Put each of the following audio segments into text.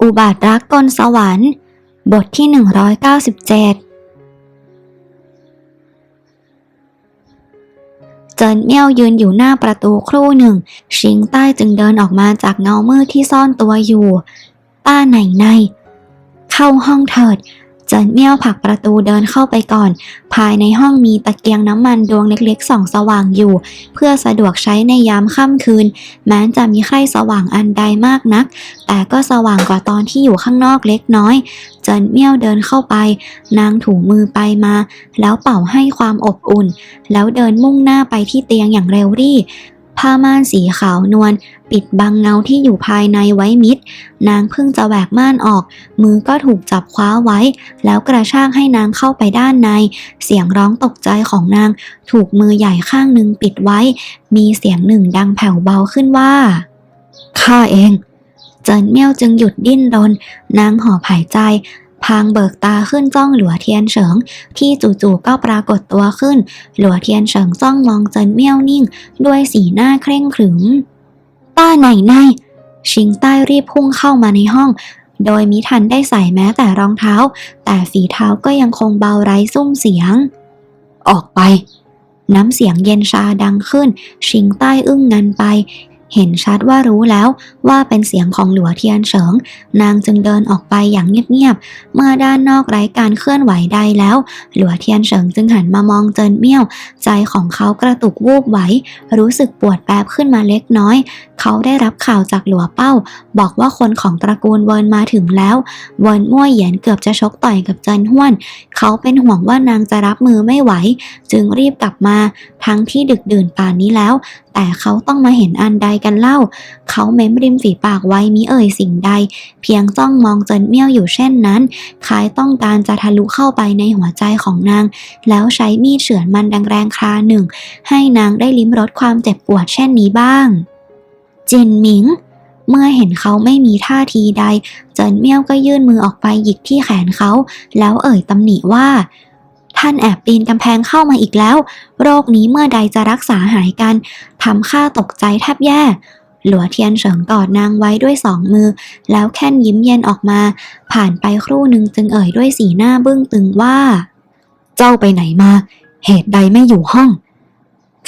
อุบาทรักกลสวรรค์ บทที่ 197 เจินเมี่ยวยืนอยู่หน้าประตูครู่หนึ่ง ชิงใต้จึงเดินออกมาจากเงามืดที่ซ่อนตัวอยู่ ป้าไหนใน เข้าห้องเถิด เจินเมี่ยวผลักประตูเดินเข้าไปก่อน ภายในห้องมีตะเกียงน้ำมันดวงเล็กๆส่องสว่างอยู่ เพื่อสะดวกใช้ในยามค่ำคืน แม้จะมีใครสว่างอันใดมากนัก แต่ก็สว่างกว่าตอนที่อยู่ข้างนอกเล็กน้อย เจินเมี่ยวเดินเข้าไป นางถูมือไปมา แล้วเป่าให้ความอบอุ่น แล้วเดินมุ่งหน้าไปที่เตียงอย่างเร็วรี่ ผ้าม่านสีขาวนวลปิดบังเงาที่อยู่ภายในไว้มิด นางเพิ่งจะแหวกม่านออก มือก็ถูกจับคว้าไว้ แล้วกระชากให้นางเข้าไปด้านใน เสียงร้องตกใจของนาง ถูกมือใหญ่ข้างหนึ่งปิดไว้ มีเสียงหนึ่งดังแผ่วเบาขึ้นว่า ข้าเอง เจินเมี่ยวจึงหยุดดิ้นรน นางหอบหายใจ พางเบิกตาขึ้นจ้องหลัวเทียนเฉิง ที่จู่ๆก็ปรากฏตัวขึ้น หลัวเทียนเฉิงจ้องมองเจินเมี่ยวนิ่ง ด้วยสีหน้าเคร่งขรึมป้าไหนในชิงใต้รีบพุ่งเข้ามาในห้อง โดยมิทันได้ใส่แม้แต่รองเท้า แต่ฝีเท้าก็ยังคงเบาไร้ซุ้มเสียง ออกไป น้ำเสียงเย็นชาดังขึ้น ชิงใต้อึ้งงันไป เห็นชัดว่ารู้แล้วว่าเป็นเสียงของหลัวเทียนเฉิง นางจึงเดินออกไปอย่างเงียบๆ เมื่อด้านนอกไร้การเคลื่อนไหวใดแล้ว หลัวเทียนเฉิงจึงหันมามองเจินเมี่ยว ใจของเขากระตุกวูบไหว รู้สึกปวดแปบขึ้นมาเล็กน้อย เขาได้รับข่าวจากหลัวเป้า บอกว่าคนของตระกูลเวินมาถึงแล้ว เวินมั่วเหยียนเกือบจะชกต่อยกับเจินห้วน เขาเป็นห่วงว่านางจะรับมือไม่ไหว จึงรีบกลับมา ทั้งที่ดึกดื่นป่านนี้แล้ว แต่เขาต้องมาเห็นอันใดกันเล่า เขาเม้มริมฝีปากไว้มิเอ่ยสิ่งใด เพียงจ้องมองเจินเมี่ยวอยู่เช่นนั้น คล้ายต้องการจะทะลุเข้าไปในหัวใจของนาง แล้วใช้มีดเฉือนมันดังแรงคราหนึ่ง ให้นางได้ลิ้มรสความเจ็บปวดเช่นนี้บ้างจินหมิงเมื่อเห็นเขาไม่มีท่าทีใด เจินเมี่ยวก็ยื่นมือออกไปหยิกที่แขนเขา แล้วเอ่ยตำหนิว่า ท่านแอบปีนกำแพงเข้ามาอีกแล้ว โรคนี้เมื่อใดจะรักษาหายกันทำข้าตกใจแทบแย่ หลัวเทียนเฉิงกอดนางไว้ด้วยสองมือ แล้วแค่นยิ้มเย็นออกมา ผ่านไปครู่หนึ่งจึงเอ่ยด้วยสีหน้าบึ้งตึงว่า เจ้าไปไหนมา เหตุใดไม่อยู่ห้อง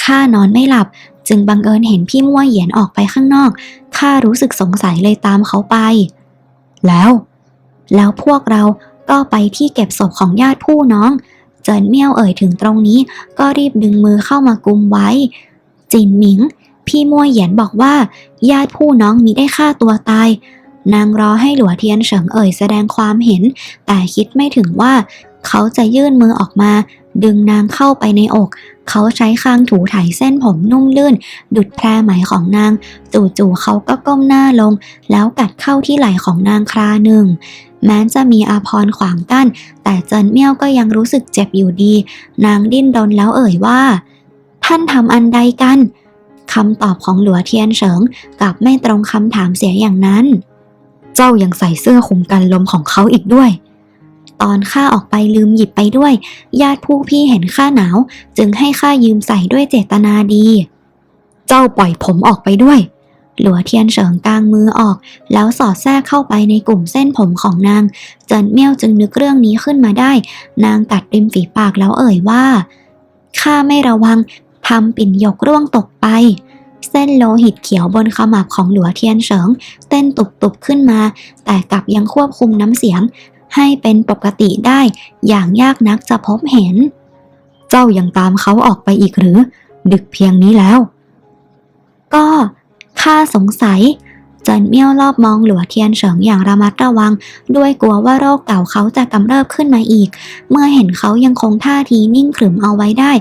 ข้านอนไม่หลับจึงบังเอิญเห็นพี่มั่วเหยียนออกไปข้างนอก ข้ารู้สึกสงสัยเลยตามเขาไป แล้ว แล้วพวกเราก็ไปที่เก็บศพของญาติผู้น้อง เจินเมี่ยวเอ่ยถึงตรงนี้ ก็รีบดึงมือเข้ามากุมไว้ จินหมิง พี่มั่วเหยียนบอกว่า ญาติผู้น้องมีได้ฆ่าตัวตาย นางรอให้หลัวเทียนเฉิงเอ่ยแสดงความเห็น แต่คิดไม่ถึงว่า เขาจะยื่นมือออกมา ดึงนางเข้าไปในอก เขาใช้คางถูไถเส้นผมนุ่มลื่น ดุดแพรไหมของนาง จู่ๆเขาก็ก้มหน้าลง แล้วกัดเข้าที่ไหล่ของนางคราหนึ่ง แม้จะมีอาพรขวางกั้น แต่เจินเมี่ยวก็ยังรู้สึกเจ็บอยู่ดี นางดิ้นรนแล้วเอ่ยว่า ท่านทำอันใดกันคำตอบของหลัวเทียนเฉิงกลับไม่ตรงคำถามเสียอย่างนั้น เจ้ายังใส่เสื้อคลุมกันลมของเขาอีกด้วย ตอนข้าออกไปลืมหยิบไปด้วย ญาติผู้พี่เห็นข้าหนาว จึงให้ข้ายืมใส่ด้วยเจตนาดี เจ้าปล่อยผมออกไปด้วย หลัวเทียนเฉิงกางมือออก แล้วสอดแทรกเข้าไปในกลุ่มเส้นผมของนาง เจินเมี่ยวจึงนึกเรื่องนี้ขึ้นมาได้ นางกัดริมฝีปากแล้วเอ่ยว่า ข้าไม่ระวังทำปิ่นหยกร่วงตกไป เส้นโลหิตเขียวบนขมับของหลัวเทียนเฉิงเต้นตุบๆขึ้นมา แต่กลับยังควบคุมน้ำเสียง ให้เป็นปกติได้ อย่างยากนักจะพบเห็น เจ้ายังตามเขาออกไปอีกหรือ ดึกเพียงนี้แล้ว ก็ ข้าสงสัยจินเมี่ยวรอบมองหลัวเทียนเฉิงอย่างระมัดระวัง ด้วยกลัวว่าโรคเก่าเขาจะกำเริบขึ้นมาอีก เมื่อเห็นเขายังคงท่าทีนิ่งขรึมเอาไว้ได้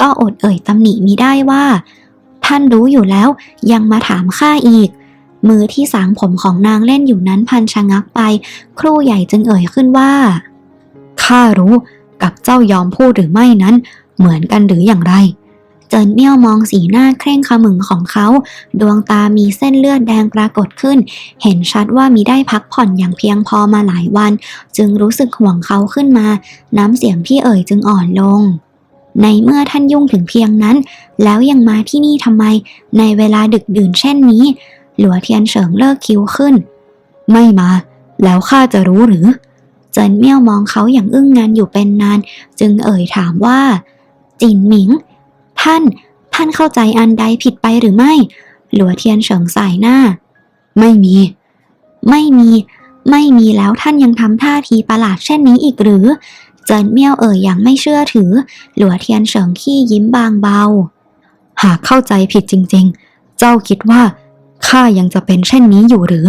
ก็อดเอ่ยตำหนิมิได้ว่า ท่านรู้อยู่แล้วยังมาถามข้าอีก มือที่สางผมของนางเล่นอยู่นั้นพันชะงักไป ครูใหญ่จึงเอ่ยขึ้นว่าข้ารู้กับเจ้ายอมพูดหรือไม่นั้น เหมือนกันหรืออย่างไร เจินเมี่ยวมองสีหน้าเคร่งขมึงของเขา ดวงตามีเส้นเลือดแดงปรากฏขึ้น เห็นชัดว่ามีได้พักผ่อนอย่างเพียงพอมาหลายวัน จึงรู้สึกห่วงเขาขึ้นมา น้ำเสียงที่เอ่ยจึงอ่อนลง ในเมื่อท่านยุ่งถึงเพียงนั้น แล้วยังมาที่นี่ทำไม ในเวลาดึกดื่นเช่นนี้ หลัวเทียนเฉิงเลิกคิ้วขึ้น ไม่มา แล้วข้าจะรู้หรือเจินเมี่ยวมองเขาอย่างอึ้งงานอยู่เป็นนาน จึงเอ่ยถามว่า จินหมิง ท่าน ท่านเข้าใจอันใดผิดไปหรือไม่ หลัวเทียนเฉิงสายหน้า ไม่มี ไม่มี ไม่มีแล้วท่านยังทำท่าทีประหลาดเช่นนี้อีกหรือ เจินเมี่ยวเอ่ยอย่างไม่เชื่อถือ หลัวเทียนเฉิงขี้ยิ้มบางเบา หากเข้าใจผิดจริง ๆ เจ้าคิดว่าข้ายังจะเป็นเช่นนี้อยู่หรือ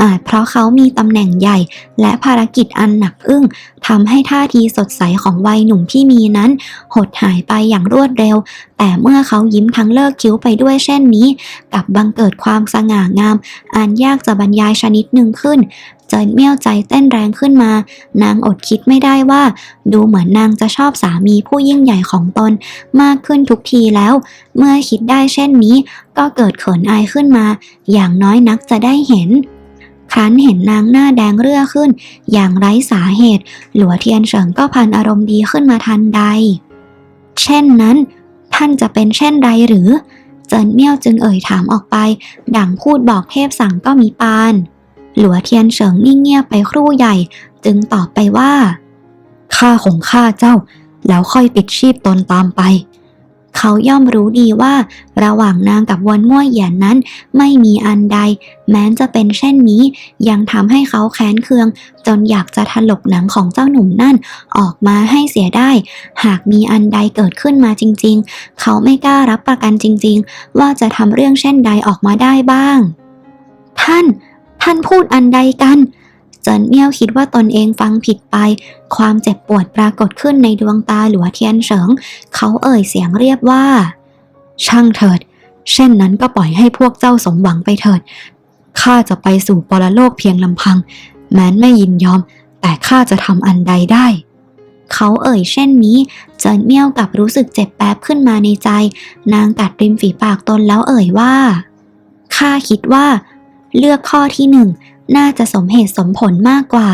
อาจเพราะเขามีตำแหน่งใหญ่ และภารกิจอันหนักอึ้งทำให้ท่าทีสดใสของวัยหนุ่มที่มีนั้น หดหายไปอย่างรวดเร็ว แต่เมื่อเขายิ้มทั้งเลิกคิ้วไปด้วยเช่นนี้ กับบังเกิดความสง่างาม อันยากจะบรรยายชนิดหนึ่งขึ้นเจินเมี่ยวใจเต้นแรงขึ้นมา นางอดคิดไม่ได้ว่า ดูเหมือนนางจะชอบสามีผู้ยิ่งใหญ่ของตน มากขึ้นทุกทีแล้ว เมื่อคิดได้เช่นนี้ ก็เกิดเขินอายขึ้นมา อย่างน้อยนักจะได้เห็น ครั้นเห็นนางหน้าแดงเรื่อขึ้น อย่างไร้สาเหตุ หลัวเทียนเฉิงก็พันอารมณ์ดีขึ้นมาทันใด เช่นนั้น ท่านจะเป็นเช่นไรหรือ เจินเมี่ยวจึงเอ่ยถามออกไป ดังพูดบอกเทพสั่งก็มีปาน หลัวเทียนเฉิงนิ่งเงียบไปครู่ใหญ่ จึงตอบไปว่าข้าของข้าเจ้า แล้วค่อยปิดชีพตนตามไป เขาย่อมรู้ดีว่า ระหว่างนางกับวนมั่วเหยียนนั้น ไม่มีอันใด แม้จะเป็นเช่นนี้ ยังทำให้เขาแค้นเคือง จนอยากจะถลกหนังของเจ้าหนุ่มนั่น ออกมาให้เสียได้ หากมีอันใดเกิดขึ้นมาจริง ๆ เขาไม่กล้ารับประกันจริง ๆ ว่าจะทำเรื่องเช่นใดออกมาได้บ้าง ท่าน ท่านพูดอันใดกัน เจนเมี่ยวคิดว่าตนเองฟังผิดไป ความเจ็บปวดปรากฏขึ้นในดวงตาหลัวเทียนเฉิง เขาเอ่ยเสียงเรียบว่า ช่างเถิด เช่นนั้นก็ปล่อยให้พวกเจ้าสมหวังไปเถิดข้าจะไปสู่ปรโลกเพียงลำพัง แม้นไม่ยินยอม แต่ข้าจะทำอันใดได้เขาเอ่ยเช่นนี้เจินเมี่ยวกลับรู้สึกเจ็บแป๊บขึ้นมาในใจ นางกัดริมฝีปากตนแล้วเอ่ยว่า ข้าคิดว่า เลือกข้อที่หนึ่ง น่าจะสมเหตุสมผลมากกว่า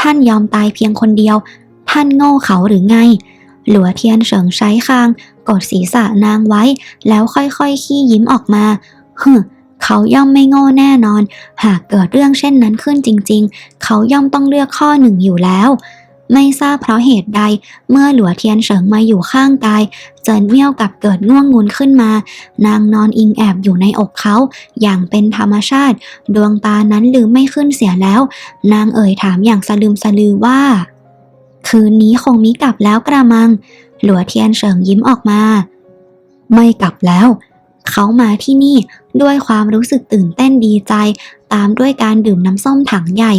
ท่านยอมตายเพียงคนเดียว ท่านโง่เขาหรือไง หลัวเทียนเฉิงใช้คาง กดศีรษะนางไว้ แล้วค่อยๆขี้ยิ้มออกมาฮึเขาย่อมไม่โง่แน่นอน หากเกิดเรื่องเช่นนั้นขึ้นจริง ๆ เขาย่อมต้องเลือกข้อหนึ่งอยู่แล้ว ไม่ทราบเพราะเหตุใด เมื่อหลัวเทียนเฉิงมาอยู่ข้างกายเจินเมี่ยวกับเกิดง่วงงุนขึ้นมา นางนอนอิงแอบอยู่ในอกเขาอย่างเป็นธรรมชาติ ดวงตานั้นลืมไม่ขึ้นเสียแล้ว นางเอ่ยถามอย่างสลืมสลือว่า คืนนี้คงมิกลับแล้วกระมัง หลัวเทียนเฉิงยิ้มออกมา ไม่กลับแล้ว เขามาที่นี่ด้วยความรู้สึกตื่นเต้นดีใจ ตามด้วยการดื่มน้ำส้มถังใหญ่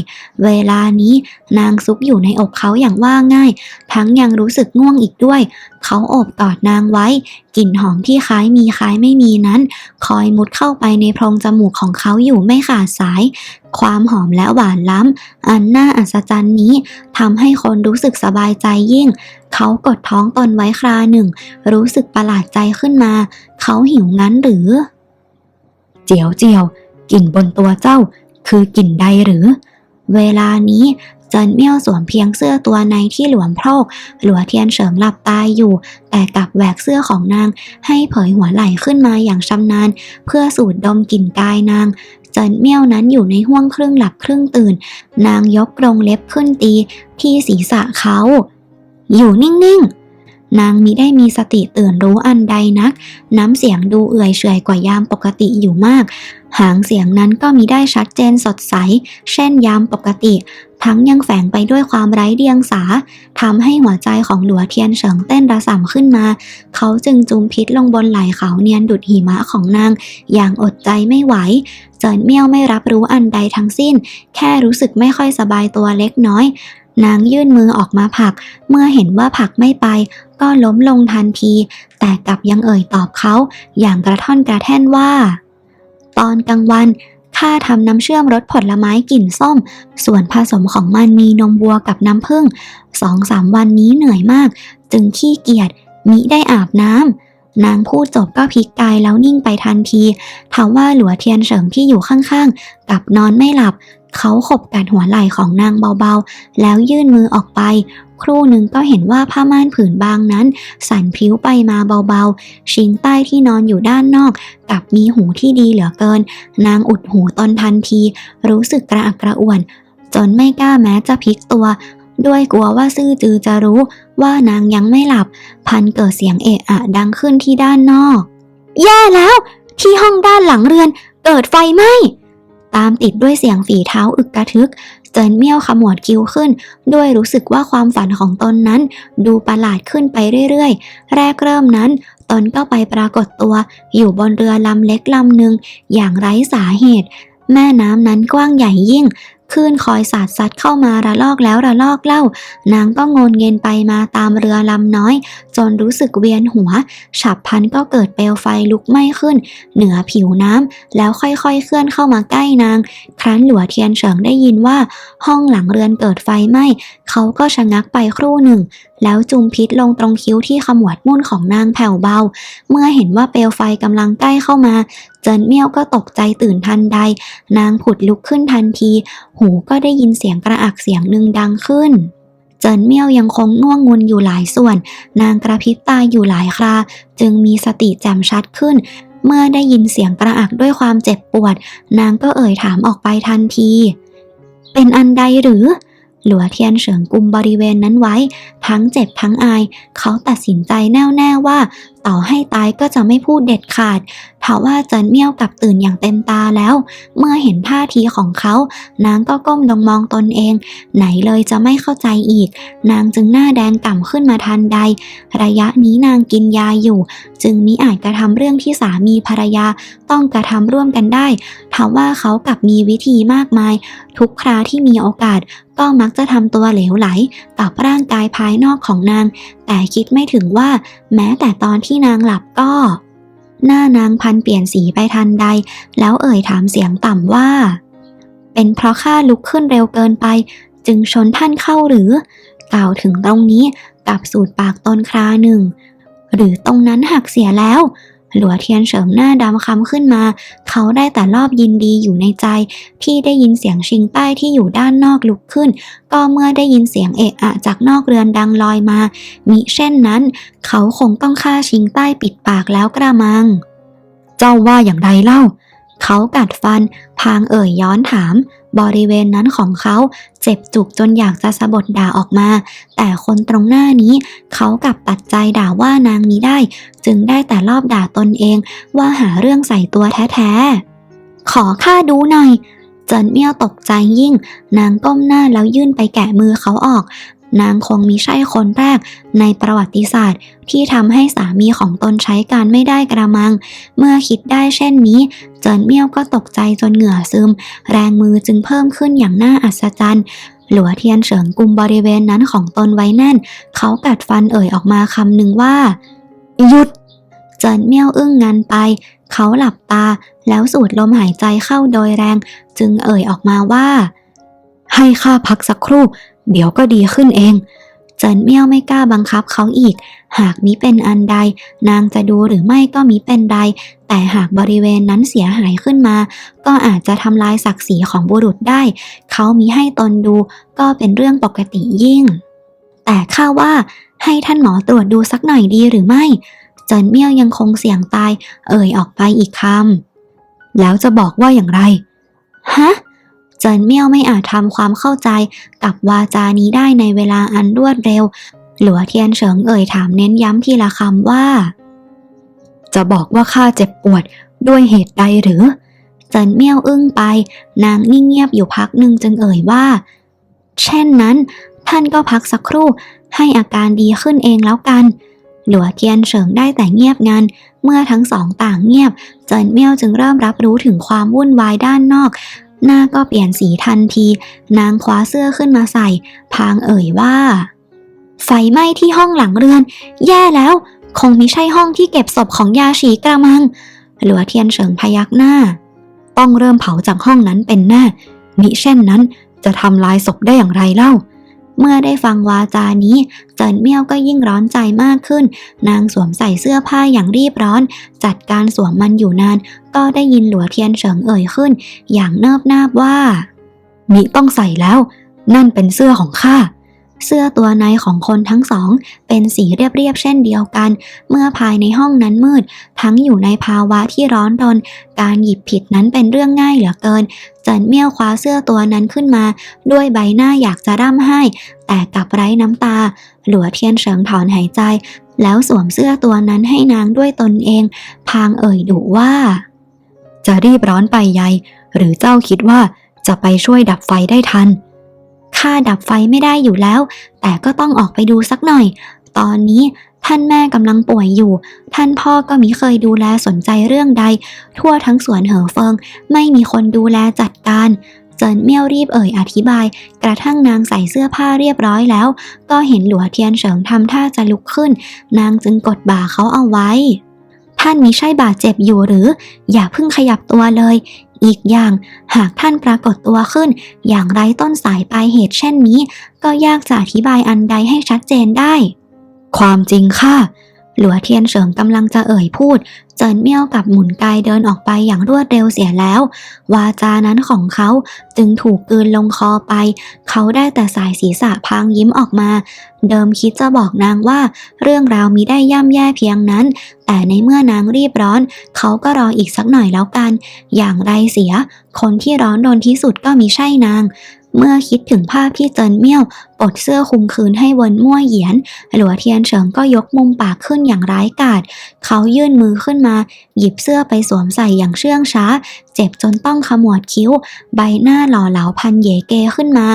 เวลานี้นางซุกอยู่ในอกเขาอย่างว่าง่าย ทั้งยังรู้สึกง่วงอีกด้วย เขาโอบกอดนางไว้ กลิ่นหอมที่คล้ายมีคล้ายไม่มีนั้น คอยมุดเข้าไปในโพรงจมูกของเขาอยู่ไม่ขาดสาย ความหอมและหวานล้ำ อันน่าอัศจรรย์นี้ทำให้คนรู้สึกสบายใจยิ่ง เขากดท้องตนไว้คราหนึ่ง รู้สึกประหลาดใจขึ้นมา เขาหิวงั้นหรือ เจียวเจียวกลิ่นบนตัวเจ้าคือกลิ่นใดหรือ เวลานี้เจินเมี่ยวสวมเพียงเสื้อตัวในที่หลวมโพรกหลัวเทียนเฉิงหลับตายอยู่ แต่กลับแหวกเสื้อของนาง ให้เผยหัวไหล่ขึ้นมาอย่างชำนาญ เพื่อสูดดมกลิ่นกายนางเจินเมี่ยวนั้นอยู่ในห้วงครึ่งหลับครึ่งตื่น นางยกกรงเล็บขึ้นตีที่ศีรษะเขา อยู่นิ่งๆ นางมิได้มีสติตื่นรู้อันใดนัก น้ำเสียงดูเอื่อยเฉยกว่ายามปกติอยู่มาก หางเสียงนั้นก็มีได้ชัดเจนสดใส เช่นยามปกติ ทั้งยังแฝงไปด้วยความไร้เดียงสาทำให้หัวใจของหลัวเทียนเฉิงเต้นระส่ำขึ้นมา เขาจึงจุมพิษลงบนไหล่เขาเนียนดุดหิมะของนาง อย่างอดใจไม่ไหวเจินเมี่ยวไม่รับรู้อันใดทั้งสิ้น แค่รู้สึกไม่ค่อยสบายตัวเล็กน้อย นางยื่นมือออกมาผลัก เมื่อเห็นว่าผลักไม่ไป ก็ล้มลงทันที แต่กลับยังเอ่ยตอบเขาอย่างกระท่อนกระแท่นว่า ตอนกลางวันข้าทำน้ำเชื่อมรสผลไม้กลิ่นส้ม ส่วนผสมของมันมีนมวัวกับน้ำผึ้งสองสามวันนี้เหนื่อยมาก จึงขี้เกียจมิได้อาบน้ำนางพูดจบก็พลิกกายแล้วนิ่งไปทันทีทว่าหลัวเทียนเฉิงที่อยู่ข้างๆ กับนอนไม่หลับ เขาขบกัดหัวไหล่ของนางเบาๆ แล้วยื่นมือออกไป ครู่หนึ่งก็เห็นว่าผ้าม่านผืนบางนั้น สั่นพลิ้วไปมาเบาๆ ชิงใต้ที่นอนอยู่ด้านนอกกลับมีหูที่ดีเหลือเกิน นางอุดหูตนทันที รู้สึกกระอักกระอ่วน จนไม่กล้าแม้จะพลิกตัว ด้วยกลัวว่าซื่อจือจะรู้ว่านางยังไม่หลับ พันเกิดเสียงเอะอะดังขึ้นที่ด้านนอก แย่แล้ว ที่ห้องด้านหลังเรือนเกิดไฟไหม้ ตามติดด้วยเสียงฝีเท้าอึกกระทึก เจินเมี่ยวขมวดคิ้วขึ้น ด้วยรู้สึกว่าความฝันของตนนั้น ดูประหลาดขึ้นไปเรื่อยๆ แรกเริ่มนั้น ตนก็ไปปรากฏตัว อยู่บนเรือลำเล็กลำหนึ่งอย่างไร้สาเหตุ แม่น้ำนั้นกว้างใหญ่ยิ่ง คลื่นคอยสาดซัดเข้ามาระลอกแล้วระลอกเล่า นางก็งนเงินไปมาตามเรือลำน้อย จนรู้สึกเวียนหัว ฉับพลันก็เกิดเปลวไฟลุกไหม้ขึ้น เหนือผิวน้ำแล้วค่อยๆเคลื่อนเข้ามาใกล้นาง ครั้นหลัวเทียนเฉิงได้ยินว่า ห้องหลังเรือนเกิดไฟไหม้เขาก็ชะงักไปครู่หนึ่ง แล้วจุมพิษลงตรงคิ้วที่ขมวดมุ่นของนางแผ่วเบา เมื่อเห็นว่าเปลวไฟกำลังใกล้เข้ามา เจินเมี่ยวก็ตกใจตื่นทันใด นางผุดลุกขึ้นทันที หูก็ได้ยินเสียงกระอักเสียงหนึ่งดังขึ้นเจินเมี่ยวยังคงง่วงงุนอยู่หลายส่วน นางกระพริบตาอยู่หลายครา จึงมีสติแจ่มชัดขึ้น เมื่อได้ยินเสียงกระอักด้วยความเจ็บปวด นางก็เอ่ยถามออกไปทันที เป็นอันใดหรือ หลัวเทียนเฉิงกุมบริเวณนั้นไว้ ทั้งเจ็บทั้งอาย เขาตัดสินใจแน่วแน่ว่า ต่อให้ตายก็จะไม่พูดเด็ดขาดทว่าเจินเมี่ยวกลับตื่นอย่างเต็มตาแล้ว เมื่อเห็นท่าทีของเขานางก็ก้มลงมองตนเอง ไหนเลยจะไม่เข้าใจอีก นางจึงหน้าแดงก่ำขึ้นมาทันใด ระยะนี้นางกินยาอยู่ จึงมิอาจกระทำเรื่องที่สามีภรรยาต้องกระทำร่วมกันได้ทว่าเขากับมีวิธีมากมาย ทุกคราที่มีโอกาสก็มักจะทำตัวเหลวไหลกับร่างกายภายนอกของนาง แต่คิดไม่ถึงว่า แม้แต่ตอนที่นางหลับก็ หน้านางพันเปลี่ยนสีไปทันใด แล้วเอ่ยถามเสียงต่ำว่า เป็นเพราะข้าลุกขึ้นเร็วเกินไป จึงชนท่านเข้าหรือ กล่าวถึงตรงนี้กับสูดปากตนคราหนึ่ง หรือตรงนั้นหักเสียแล้ว หลัวเทียนเฉิมหน้าดำคำขึ้นมา เขาได้แต่รอบยินดีอยู่ในใจ ที่ได้ยินเสียงชิงใต้ที่อยู่ด้านนอกลุกขึ้น ก็เมื่อได้ยินเสียงเอะอะจากนอกเรือนดังลอยมา มิเช่นนั้น เขาคงต้องฆ่าชิงใต้ปิดปากแล้วกระมัง เจ้าว่าอย่างไรเล่า เขากัดฟัน พางเอ่ยย้อนถาม บริเวณนั้นของเขาเจ็บจุกจนอยากจะสะบดด่าออกมา แต่คนตรงหน้านี้เขากลับตัดใจด่าว่านางนี้ได้ จึงได้แต่รอบด่าตนเองว่าหาเรื่องใส่ตัวแท้ๆ ขอข้าดูหน่อยเจินเมี่ยวตกใจยิ่ง นางก้มหน้าแล้วยื่นไปแกะมือเขาออก นางคงมิใช่คนแรกในประวัติศาสตร์ ที่ทำให้สามีของตนใช้การไม่ได้กระมัง เมื่อคิดได้เช่นนี้ เจินเมี่ยวก็ตกใจจนเหงื่อซึม แรงมือจึงเพิ่มขึ้นอย่างน่าอัศจรรย์หลัวเทียนเฉิงกุมบริเวณนั้นของตนไว้แน่น เขากัดฟันเอ่ยออกมาคำหนึ่งว่า หยุด เจินเมี่ยวอึ้งงันไป เขาหลับตา แล้วสูดลมหายใจเข้าโดยแรง จึงเอ่ยออกมาว่า ให้ข้าพักสักครู่ เดี๋ยวก็ดีขึ้นเองเจินเมี่ยวไม่กล้าบังคับเขาอีก หากมิเป็นอันใด นางจะดูหรือไม่ก็มิเป็นไรแต่หากบริเวณนั้นเสียหายขึ้นมา ก็อาจจะทำลายศักดิ์ศรีของบุรุษได้ เขามิให้ตนดูก็เป็นเรื่องปกติยิ่ง แต่ข้าว่า ให้ท่านหมอตรวจดูสักหน่อยดีหรือไม่เจินเมี่ยวยังคงเสี่ยงตาย เอ่ยออกไปอีกคำแล้วจะบอกว่าอย่างไร ฮะ เจินเมี่ยวไม่อาจทำความเข้าใจกับวาจานี้ได้ในเวลาอันรวดเร็ว หลัวเทียนเฉิงเอ่ยถามเน้นย้ำทีละคำว่า จะบอกว่าข้าเจ็บปวดด้วยเหตุใดหรือ เจินเมี่ยวอึ้งไป นางนิ่งเงียบอยู่พักหนึ่งจึงเอ่ยว่า เช่นนั้น ท่านก็พักสักครู่ให้อาการดีขึ้นเองแล้วกัน หลัวเทียนเฉิงได้แต่เงียบงัน เมื่อทั้งสองต่างเงียบ เจินเมี่ยวจึงเริ่มรับรู้ถึงความวุ่นวายด้านนอก หน้าก็เปลี่ยนสีทันที นางคว้าเสื้อขึ้นมาใส่ พางเอ่ยว่า ไฟไหม้ที่ห้องหลังเรือน แย่แล้ว คงไม่ใช่ห้องที่เก็บศพของยาฉีกระมัง หลัวเทียนเฉิงพยักหน้า ต้องเริ่มเผาจากห้องนั้นเป็นแน่มิเช่นนั้นจะทำลายศพได้อย่างไรเล่า เมื่อได้ฟังวาจานี้ เจินเมี่ยวก็ยิ่งร้อนใจมากขึ้น นางสวมใส่เสื้อผ้าอย่างรีบร้อน จัดการสวมมันอยู่นาน ก็ได้ยินหลัวเทียนเฉิงเอ่ยขึ้น อย่างเนิบนาบว่ามิต้องใส่แล้ว นั่นเป็นเสื้อของข้า เสื้อตัวในของคนทั้งสอง เป็นสีเรียบๆเช่นเดียวกัน เมื่อภายในห้องนั้นมืด ทั้งอยู่ในภาวะที่ร้อนรน การหยิบผิดนั้นเป็นเรื่องง่ายเหลือเกินเจินเมี่ยวคว้าเสื้อตัวนั้นขึ้นมา ด้วยใบหน้าอยากจะร่ำไห้ แต่กลับไร้น้ำตา หลัวเทียนเฉิงถอนหายใจ แล้วสวมเสื้อตัวนั้นให้นางด้วยตนเอง พางเอ่ยดุว่า จะรีบร้อนไปใหญ่หรือเจ้าคิดว่าจะไปช่วยดับไฟได้ทัน ข้าดับไฟไม่ได้อยู่แล้ว แต่ก็ต้องออกไปดูสักหน่อย ตอนนี้ท่านแม่กำลังป่วยอยู่ ท่านพ่อก็มิเคยดูแลสนใจเรื่องใด ทั่วทั้งสวนเหอเฟิง ไม่มีคนดูแลจัดการเจินเมี่ยวรีบเอ่ยอธิบาย กระทั่งนางใส่เสื้อผ้าเรียบร้อยแล้ว ก็เห็นหลัวเทียนเฉิงทำท่าจะลุกขึ้น นางจึงกดบ่าเขาเอาไว้ ท่านมิใช่บาดเจ็บอยู่หรือ อย่าเพิ่งขยับตัวเลย อีกอย่าง หากท่านปรากฏตัวขึ้น อย่างไร้ต้นสายปลายเหตุเช่นนี้ ก็ยากจะอธิบายอันใดให้ชัดเจนได้ ความจริงค่ะ หลัวเทียนเฉิงกำลังจะเอ่ยพูด เจินเมี่ยวกับหมุนกายเดินออกไปอย่างรวดเร็วเสียแล้ว วาจานั้นของเขาจึงถูกกืนลงคอไป เขาได้แต่สายศีรษะพางยิ้มออกมา เดิมคิดจะบอกนางว่า เรื่องราวมีได้ย่ำแย่เพียงนั้น แต่ในเมื่อนางรีบร้อน เขาก็รออีกสักหน่อยแล้วกัน อย่างไรเสีย คนที่ร้อนรนที่สุดก็มีใช่นาง เมื่อคิดถึงภาพที่เจินเมี่ยวปลดเสื้อคลุมคืนให้เวินมั่วเหยียน หลัวเทียนเฉิงก็ยกมุมปากขึ้นอย่างร้ายกาจเขายื่นมือขึ้นมา หยิบเสื้อไปสวมใส่อย่างเชื่องช้า เจ็บจนต้องขมวดคิ้ว ใบหน้าหล่อเหลาพันเหยเกขึ้นมา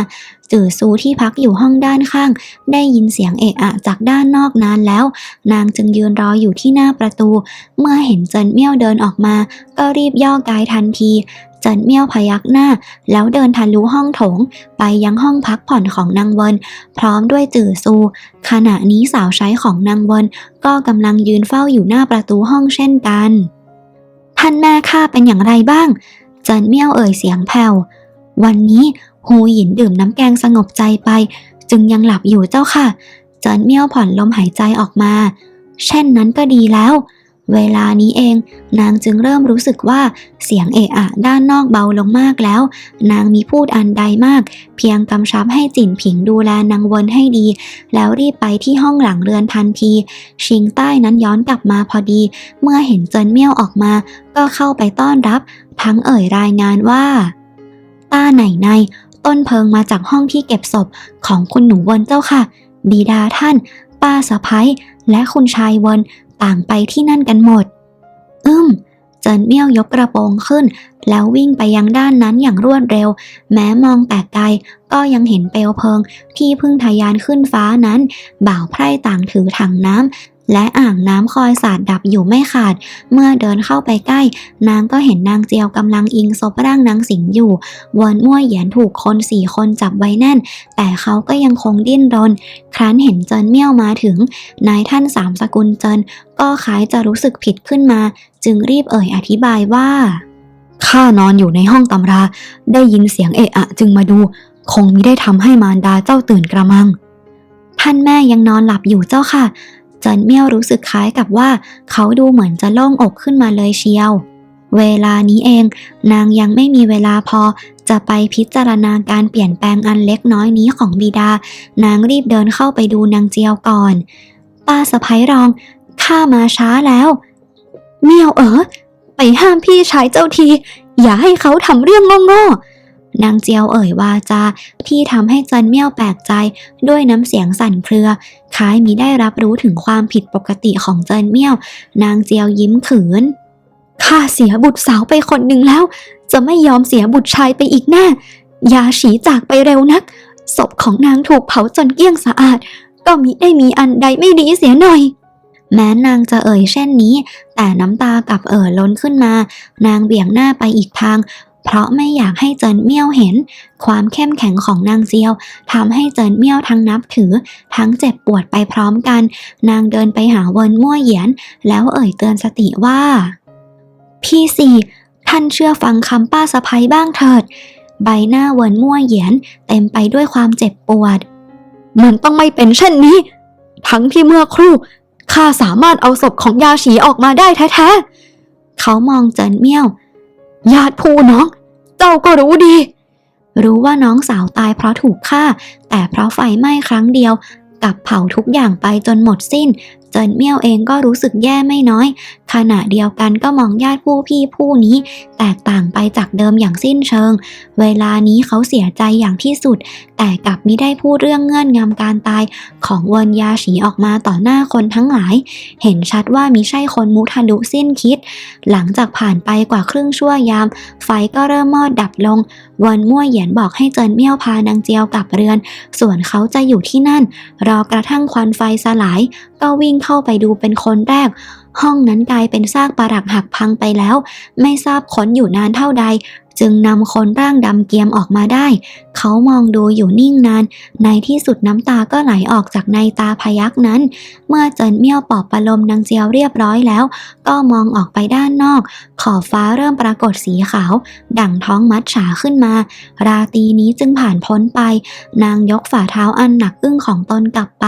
จื่อซูที่พักอยู่ห้องด้านข้าง ได้ยินเสียงเอะอะจากด้านนอกนานแล้ว นางจึงยืนรออยู่ที่หน้าประตู เมื่อเห็นเจินเมี่ยวเดินออกมา ก็รีบย่อกายทันที จินเมี่ยวพยักหน้า แล้วเดินทะลุห้องโถง ไปยังห้องพักผ่อนของนางเวินพร้อมด้วยจื่อซู ขณะนี้สาวใช้ของนางเวินก็กำลังยืนเฝ้าอยู่หน้าประตูห้องเช่นกัน ท่านแม่ข้าเป็นอย่างไรบ้างเจินเมี่ยวเอ่ยเสียงแผ่ววันนี้ฮูหยินดื่มน้ำแกงสงบใจไป จึงยังหลับอยู่เจ้าค่ะเจินเมี่ยวผ่อนลมหายใจออกมา เช่นนั้นก็ดีแล้ว เวลานี้เอง นางจึงเริ่มรู้สึกว่าเสียงเอะอะด้านนอกเบาลงมากแล้ว นางมีพูดอันใดมาก เพียงกำชับให้จินผิงดูแลนางวนให้ดี แล้วรีบไปที่ห้องหลังเรือนทันที ชิงใต้นั้นย้อนกลับมาพอดี เมื่อเห็นเจินเมี่ยวออกมา ก็เข้าไปต้อนรับ ทั้งเอ่ยรายงานว่า ต้าไหนในต้นเพิงมาจากห้องที่เก็บศพของคุณหนูเวนเจ้าค่ะ บิดาท่าน ป้าสะพ้ยและคุณชายเวน ต่างไปที่นั่นกันหมด อืมเจินเมี่ยวยกกระโปรงขึ้น แล้ววิ่งไปยังด้านนั้นอย่างรวดเร็ว แม้มองแต่ไกลก็ยังเห็นเปลวเพลิง ที่เพึ่งทะยานขึ้นฟ้านั้น บ่าวไพร่ต่างถือถังน้ำ และอ่างน้ำคอยสาดดับอยู่ไม่ขาด เมื่อเดินเข้าไปใกล้ นางก็เห็นนางเจียวกำลังอิงศพร่างนางสิงอยู่วนมั่วเหยียนถูกคนสี่คนจับไว้แน่น แต่เขาก็ยังคงดิ้นรน ครั้นเห็นเจินเมี่ยวมาถึง นายท่านสามสกุลเจินก็คล้ายจะรู้สึกผิดขึ้นมา จึงรีบเอ่ยอธิบายว่าข้านอนอยู่ในห้องตำรา ได้ยินเสียงเอะอะจึงมาดู คงมิได้ทำให้มารดาเจ้าตื่นกระมัง ท่านแม่ยังนอนหลับอยู่เจ้าค่ะ จินเมี่ยวรู้สึกคล้ายกับว่า เขาดูเหมือนจะโล่งอกขึ้นมาเลยเชียว เวลานี้เอง นางยังไม่มีเวลาพอ จะไปพิจารณาการเปลี่ยนแปลงอันเล็กน้อยนี้ของบิดา นางรีบเดินเข้าไปดูนางเจียวก่อน ป้าสะพ้ยรองข้ามาช้าแล้ว เมี่ยวเอ๋อไปห้ามพี่ชายเจ้าที อย่าให้เขาทำเรื่องโง่ๆ นางเจียวเอ่ยวาจา ที่ทำให้เจินเมี่ยวแปลกใจด้วยน้ำเสียงสั่นเครือ คล้ายมีได้รับรู้ถึงความผิดปกติของเจินเมี่ยว นางเจียวยิ้มขืนข้าเสียบุตรสาวไปคนหนึ่งแล้ว จะไม่ยอมเสียบุตรชายไปอีกแน่ยาฉีจากไปเร็วนักศพของนางถูกเผาจนเกลี้ยงสะอาด ก็มิได้มีอันใดไม่ดีเสียหน่อย แม้นางจะเอ่ยเช่นนี้ แต่น้ำตากลับเอ่อล้นขึ้นมา นางเบี่ยงหน้าไปอีกทาง เพราะไม่อยากให้เจินเมี่ยวเห็น ความเข้มแข็งของนางเจียวทำให้เจินเมี่ยวทั้งนับถือ ทั้งเจ็บปวดไปพร้อมกัน นางเดินไปหาเวินมั่วเหยียน แล้วเอ่ยเตือนสติว่า พี่สี่ท่านเชื่อฟังคำป้าสะพ้ยบ้างเถิด ใบหน้าเวินมั่วเหยียน เต็มไปด้วยความเจ็บปวด มันต้องไม่เป็นเช่นนี้ ทั้งที่เมื่อครู่ข้าสามารถเอาศพของยาฉีออกมาได้แท้ๆเขามองเจินเมี่ยว ญาติผู้น้อง เจ้าก็รู้ดี รู้ว่าน้องสาวตายเพราะถูกฆ่า แต่เพราะไฟไหม้ครั้งเดียวกลับเผาทุกอย่างไปจนหมดสิ้น เจินเมี่ยวเองก็รู้สึกแย่ไม่น้อย ขณะเดียวกันก็มองญาติผู้พี่ผู้นี้ แตกต่างไปจากเดิมอย่างสิ้นเชิง เวลานี้เขาเสียใจอย่างที่สุด แต่กลับไมิได้พูดเรื่องเงื่อนงำการตาย ของเวินยาฉีออกมาต่อหน้าคนทั้งหลาย เห็นชัดว่ามิใช่คนมุทะลุสิ้นคิด หลังจากผ่านไปกว่าครึ่งชั่วยาม ไฟก็เริ่มมอดดับลงเวินมั่วเหยียนบอกให้เจินเมี่ยวพานางเจียวกลับเรือน ส่วนเขาจะอยู่ที่นั่น รอกระทั่งควันไฟสลาย ก็วิ่งเข้าไปดูเป็นคนแรก ห้องนั้นกลายเป็นซากปรักหักพังไปแล้ว ไม่ทราบค้นอยู่นานเท่าใด จึงนำคนร่างดำเกียมออกมาได้ เขามองดูอยู่นิ่งนาน ในที่สุดน้ำตาก็ไหลออกจากในตาพยักนั้น เมื่อเจินเมี่ยวปอบประลมนางเจียวเรียบร้อยแล้ว ก็มองออกไปด้านนอก ขอบฟ้าเริ่มปรากฏสีขาว ดั่งท้องมัดฉาขึ้นมา ราตรีนี้จึงผ่านพ้นไป นางยกฝ่าเท้าอันหนักอึ้งของตนกลับไป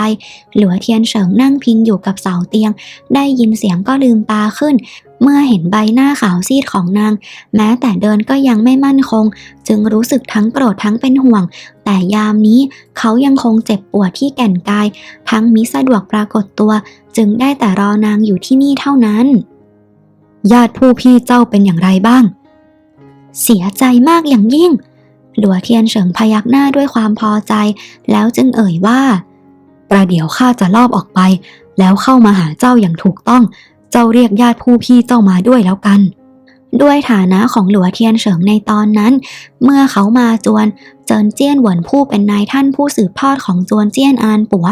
หลัวเทียนเฉิงนั่งพิงอยู่กับเสาเตียง ได้ยินเสียงก็ลืมตาขึ้น เมื่อเห็นใบหน้าขาวซีดของนาง แม้แต่เดินก็ยังไม่มั่นคง จึงรู้สึกทั้งโกรธทั้งเป็นห่วง แต่ยามนี้เขายังคงเจ็บปวดที่แก่นกาย ทั้งมิสะดวกปรากฏตัว จึงได้แต่รอนางอยู่ที่นี่เท่านั้น ญาติผู้พี่เจ้าเป็นอย่างไรบ้าง เสียใจมากอย่างยิ่ง หลัวเทียนเฉิงพยักหน้าด้วยความพอใจ แล้วจึงเอ่ยว่าประเดี๋ยวข้าจะลอบออกไป แล้วเข้ามาหาเจ้าอย่างถูกต้อง เจ้าเรียกญาติผู้พี่เจ้ามาด้วยแล้วกัน ด้วยฐานะของหลัวเทียนเฉิงในตอนนั้น เมื่อเขามาจวนเจินเจี้ยนหวนผู้เป็นนายท่านผู้สืบทอดของจวนเจี้ยนอานปัว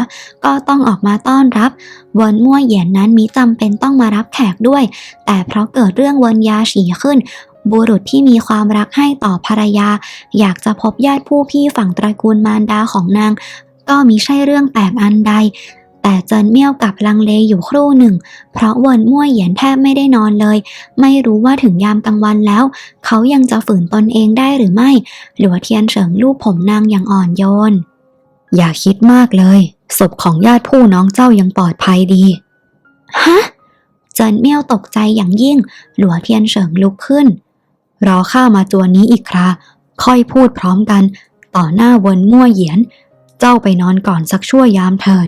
ก็ต้องออกมาต้อนรับเวินมั่วเหยียนนั้นมิจำเป็นต้องมารับแขกด้วย แต่เพราะเกิดเรื่องเวินยาฉีขึ้นบุรุษที่มีความรักให้ต่อภรรยา อยากจะพบญาติผู้พี่ฝั่งตระกูลมารดาของนาง ก็มิใช่เรื่องแปลกอันใด แต่เจินเมี่ยวกับลังเลอยู่ครู่หนึ่ง เพราะเวินมั่วเหยียนแทบไม่ได้นอนเลย ไม่รู้ว่าถึงยามกลางวันแล้ว เขายังจะฝืนตนเองได้หรือไม่ หลัวเทียนเฉิงลูบผมนางอย่างอ่อนโยน อย่าคิดมากเลยศพของญาติผู้น้องเจ้ายังปลอดภัยดี ฮะ เจินเมี่ยวตกใจอย่างยิ่ง หลัวเทียนเฉิงลุกขึ้น รอข้ามาจวนนี้อีกครา ค่อยพูดพร้อมกัน ต่อหน้าเวินมั่วเหยียน เจ้าไปนอนก่อนสักชั่วยามเถิด